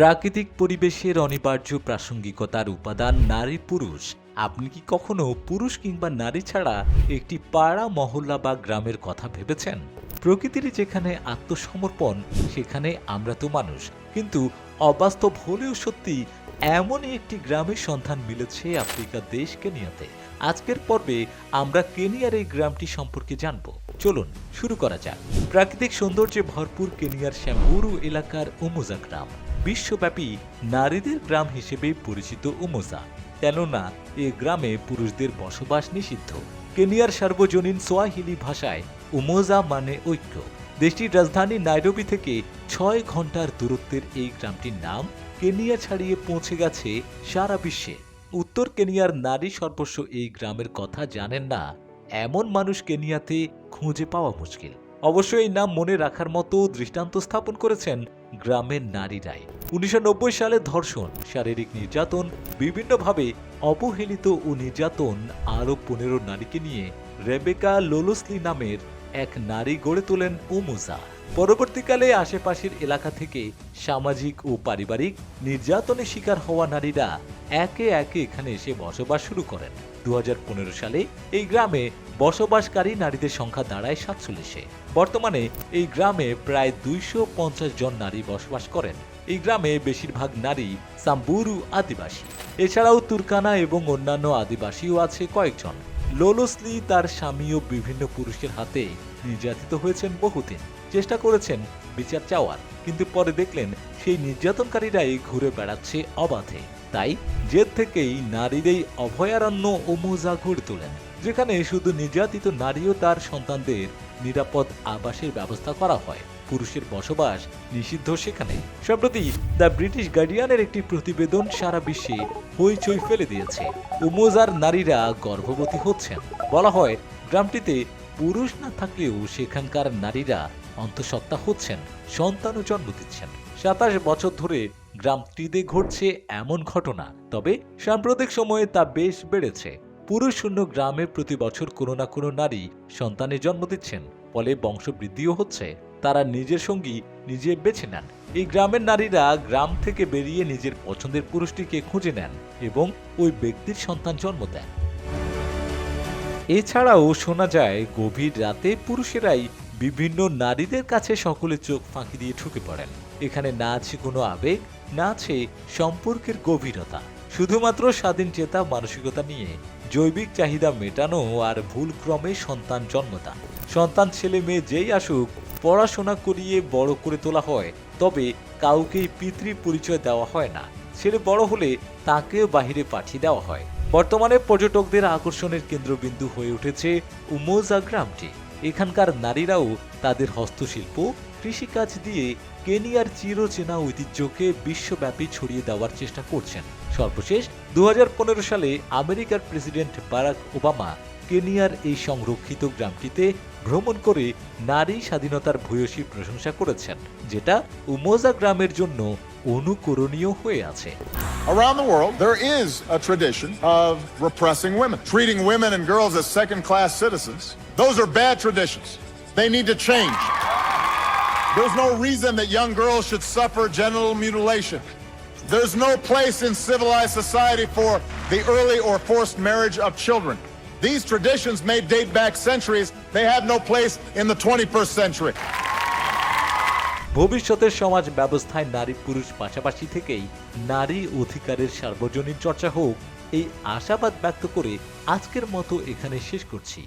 প্রাকৃতিক পরিবেশের অনিবার্য প্রাসঙ্গিকতার উপাদান নারী পুরুষ। আপনি কি কখনো পুরুষ কিংবা নারী ছাড়া একটি পাড়া, মহল্লা বা গ্রামের কথা ভেবেছেন? প্রকৃতির যেখানে আত্মসমর্পণ, সেখানে আমরা তো মানুষ। কিন্তু অবাস্তব হলেও সত্যি এমনই একটি গ্রামের সন্ধান মিলেছে আফ্রিকার দেশ কেনিয়াতে। আজকের পর্বে আমরা কেনিয়ার এই গ্রামটি সম্পর্কে জানব। চলুন, শুরু করা যাক। প্রাকৃতিক সৌন্দর্যে ভরপুর কেনিয়ার শ্যাম্বুরু এলাকার উমোজা গ্রাম। বিশ্বব্যাপী নারীদের গ্রাম হিসেবে পরিচিত উমোজা কেননা এ গ্রামে পুরুষদের বসবাস নিষিদ্ধ। কেনিয়ার সার্বজনীন সোয়াহিলি ভাষায় উমোজা মানে ঐক্য। দেশটির রাজধানী নাইরোবি থেকে ছয় ঘণ্টার দূরত্বের এই গ্রামটির নাম কেনিয়া ছাড়িয়ে পৌঁছে গেছে সারা বিশ্বে। উত্তর কেনিয়ার নারী সর্বস্ব এই গ্রামের কথা জানেন না, এমন মানুষ কেনিয়াতে খুঁজে পাওয়া মুশকিল। অবশ্য এই নাম মনে রাখার মতো দৃষ্টান্ত স্থাপন করেছেন গ্রামের নারীরাই। উনিশশো নব্বই সালে ধর্ষণ, শারীরিক নির্যাতন, বিভিন্নভাবে অবহেলিত ও নির্যাতন আরও পনেরো নারীকে নিয়ে রেবেকা লোলসলি নামের এক নারী গড়ে তোলেন উমুজা। পরবর্তীকালে আশেপাশের এলাকা থেকে সামাজিক ও পারিবারিক নির্যাতনের শিকার হওয়া নারীরা একে একে এখানে এসে বসবাস শুরু করেন। দু সালে এই গ্রামে বসবাসকারী নারীদের সংখ্যা দাঁড়ায় সাতচল্লিশে। বর্তমানে এই গ্রামে প্রায় দুইশো পঞ্চাশ জন নারী বসবাস করেন। এই গ্রামে বেশিরভাগ নারী সাম্বুরু আদিবাসী। এছাড়াও তুর্কানা এবং অন্যান্য আদিবাসীও আছে কয়েকজন। লোলসলি তার স্বামী ও বিভিন্ন পুরুষের হাতে নির্যাতিত হয়েছেন বহুদিন। চেষ্টা করেছেন বিচার চাওয়ার, কিন্তু পরে দেখলেন সেই নির্যাতনকারীরাই ঘুরে বেড়াচ্ছে অবাধে। তাই জেদ থেকেই নারীদের অভয়ারণ্য ও মোজা গড়ে তোলেন, যেখানে শুধু নির্যাতিত নারী ও তার সন্তানদের নিরাপদ আবাসের ব্যবস্থা করা হয়। পুরুষের বসবাস নিষিদ্ধ সেখানে। সম্প্রতি দ্য ব্রিটিশ গার্ডিয়ানের একটি প্রতিবেদন সারা বিশ্বে হইচই ফেলে দিয়েছে। উমোজার নারীরা গর্ভবতী হচ্ছেন। বলা হয়, গ্রামটিতে পুরুষ না থাকলেও সেখানকার নারীরা অন্তঃসত্ত্বা হচ্ছেন সন্তানও জন্ম দিচ্ছেন। সাতাশ বছর ধরে গ্রামটিতে ঘটছে এমন ঘটনা, তবে সাম্প্রতিক সময়ে তা বেশ বেড়েছে। পুরুষ শূন্য গ্রামে প্রতি বছর কোনো না কোনো নারী সন্তানের জন্ম দিচ্ছেন, ফলে বংশবৃদ্ধিও হচ্ছে। তারা নিজের সঙ্গী নিজে বেছে নেন। এই গ্রামের নারীরা গ্রাম থেকে বেরিয়ে নিজের পছন্দের পুরুষটিকে খুঁজে নেন এবং ওই ব্যক্তির সন্তান জন্ম দেন। এছাড়াও শোনা যায়, গভীর রাতে পুরুষেরাই বিভিন্ন নারীদের কাছে সকলে চোখ ফাঁকি দিয়ে ঢুকে পড়েন। এখানে না আছে কোনো আবেগ, না আছে সম্পর্কের গভীরতা। শুধুমাত্র স্বাধীন চেতা মানসিকতা নিয়ে জৈবিক চাহিদা মেটানো আর ভুলক্রমে সন্তান জন্মদান সন্তান, ছেলে, মেয়ে যেই আসুক পড়াশোনা করিয়ে বড় করে তোলা হয়, তবে কাউকেই পিতৃ পরিচয় দেওয়া হয় না। ছেলে বড় হলে তাকেও বাহিরে পাঠিয়ে দেওয়া হয়। বর্তমানে পর্যটকদের আকর্ষণের কেন্দ্রবিন্দু হয়ে উঠেছে উমোজা গ্রামটি। এখানকার নারীরাও তাদের হস্তশিল্প, কৃষিকাজ দিয়ে কেনিয়ার চিরচেনা ঐতিহ্যকে বিশ্বব্যাপী ছড়িয়ে দেওয়ার চেষ্টা করছেন। সর্বশেষ দু হাজার পনেরো সালে আমেরিকার প্রেসিডেন্ট বারাক ওবামা কেনিয়ার এই সংরক্ষিত গ্রামটিতে ভ্রমণ করে নারী স্বাধীনতার ভূয়সী প্রশংসা করেছেন যেটা উমোজা গ্রামের জন্য অনুকরণীয় হয়ে আছে Around the world, there is a tradition of repressing women, treating women and girls as second class citizens. Those are bad traditions. They need to change. There's no reason that young girls should suffer genital mutilation. There's no place in civilized society for the early or forced marriage of children. These traditions may date back centuries. They have no place in the 21st century. ভবিষ্যতের সমাজ ব্যবস্থায় নারী পুরুষ পাশাপাশি থেকেই নারী অধিকারের সার্বজনীন চর্চা হোক, এই আশাবাদ ব্যক্ত করে আজকের মতো এখানে শেষ করছি